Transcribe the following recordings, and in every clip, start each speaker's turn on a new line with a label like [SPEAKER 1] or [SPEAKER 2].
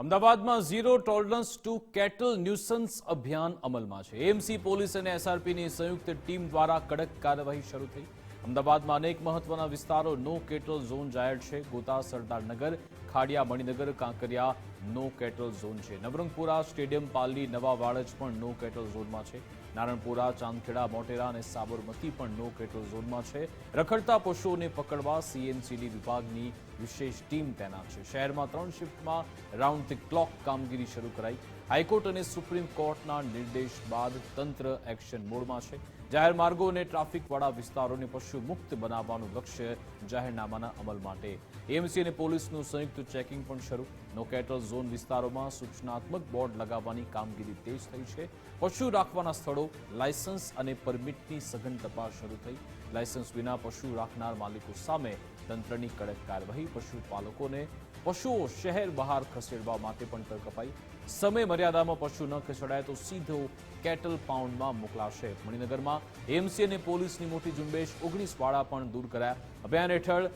[SPEAKER 1] અમદાવાદમાં zero tolerance to cattle nuisance અભિયાન અમલમાં છે. એમસી પોલીસ અને એસઆરપીની સંયુક્ત ટીમ દ્વારા કડક કાર્યવાહી શરૂ થઈ. અમદાવાદમાં અનેક મહત્વના વિસ્તારો નો કેટલ ઝોન જાહેર છે. ગોતા સરદારનગર ખાડિયા, મણિનગર, કાંકરિયા નો કેટલ ઝોન છે. નવરંગપુરા સ્ટેડિયમ પાલી નવા વાડજ પણ નો કેટલ ઝોનમાં છે. નારણપુરા, ચાંદખેડા, મોટેરા અને સાબરમતી પણ નો કેટલ ઝોનમાં છે. રખડતા પશુઓને પકડવા સીએમસીડી વિભાગની વિશેષ ટીમ તૈનાત છે. શહેરમાં ત્રણ શિફ્ટમાં રાઉન્ડ ધી ક્લોક કામગીરી શરૂ કરાઈ. હાઈકોર્ટ અને સુપ્રીમ કોર્ટના નિર્દેશ બાદ તંત્ર એક્શન મોડમાં છે. જાહેર માર્ગો અને ટ્રાફિકવાળા વિસ્તારોને પશુ મુક્ત બનાવવાનું લક્ષ્ય જાહેરનામાના અમલ માટે. એમસી અને પોલીસનું સંયુક્ત ચેકિંગ પણ શરૂ. નો કેટલ ઝોન વિસ્તારોમાં સૂચનાત્મક બોર્ડ લગાવવાની કામગીરી તેજ થઈ છે. પશુ રાખવાના સ્થળો લાયસન્સ અને પરમિટની સઘન તપાસ શરૂ થઈ. લાયસન્સ વિના પશુ રાખનાર માલિકો સામે તંત્રની કડક કાર્યવાહી. પશુપાલકોને પશુઓ શહેર બહાર ખસેડવા માટે પણ તરકપાઈ સમય મર્યાદામાં પશુ ન ખસેડાય તો સીધો કેટલ પાઉન્ડમાં મોકલાશે. મણિનગરમાં એમસી અને પોલીસની મોટી ઝુંબેશ ઓગણીસ વાળા પણ દૂર કરાયા. અભિયાન હેઠળ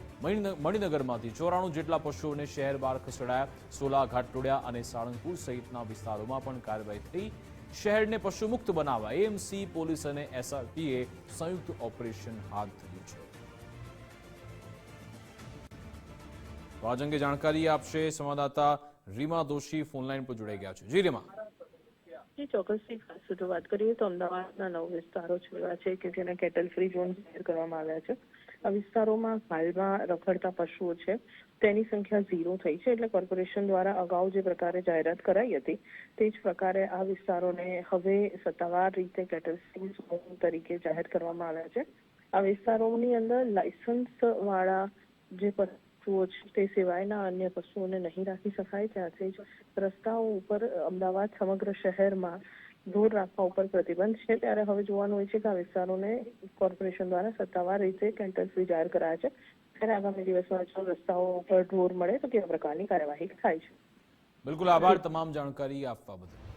[SPEAKER 1] મણિનગરમાંથી ચોરાણું જેટલા પશુઓને શહેર બહાર ખસેડાયા. સોલા ઘાટલોડિયા અને સાળંગપુર સહિતના વિસ્તારોમાં પણ કાર્યવાહી થઈ. શહેરને પશુમુક્ત બનાવવા એએમસી પોલીસ અને એસઆરપીએ સંયુક્ત ઓપરેશન હાથ ધર્યું છે. તો અંગે જાણકારી આપશે સંવાદદાતા રીમા દોશી ફોનલાઈન પર જોડાઈ ગયા છે. જી રીમા.
[SPEAKER 2] ચોક્કસથી ખાસ જો વાત કરીએ તો અમદાવાદના નવ વિસ્તારો છે એવા છે કે જેને કેટલ ફ્રી ઝોન જાહેર કરવામાં આવ્યા છે. આ વિસ્તારોમાં હાલમાં રખડતા પશુઓ છે. તેની સંખ્યા ઝીરો થઈ છે એટલે કોર્પોરેશન દ્વારા અગાઉ જે પ્રકારે જાહેરાત કરાઈ હતી તે જ પ્રકારે આ વિસ્તારોને હવે સત્તાવાર રીતે કેટલ ફ્રી ઝોન તરીકે જાહેર કરવામાં આવ્યા છે. આ વિસ્તારોની અંદર લાયસન્સ વાળા જે પશુઓ છે તે સિવાયના અન્ય પશુઓને નહીં રાખી શકાય. ત્યાંથી જ રસ્તાઓ ઉપર, અમદાવાદ સમગ્ર શહેરમાં દૂર રાખવા ઉપર પ્રતિબંધ છે. ત્યારે હવે જોવાનું હોય છે કે આ વિસ્તારોને કોર્પોરેશન દ્વારા સત્તાવાર રીતે કેન્ટલ ફ્રી જાહેર કરાયા છે. ત્યારે આગામી દિવસમાં જો રસ્તાઓ ઉપર ઢોર મળે તો કેવા પ્રકારની કાર્યવાહી થાય છે?
[SPEAKER 1] બિલકુલ આભાર. તમામ જાણકારી આપવા બદલ.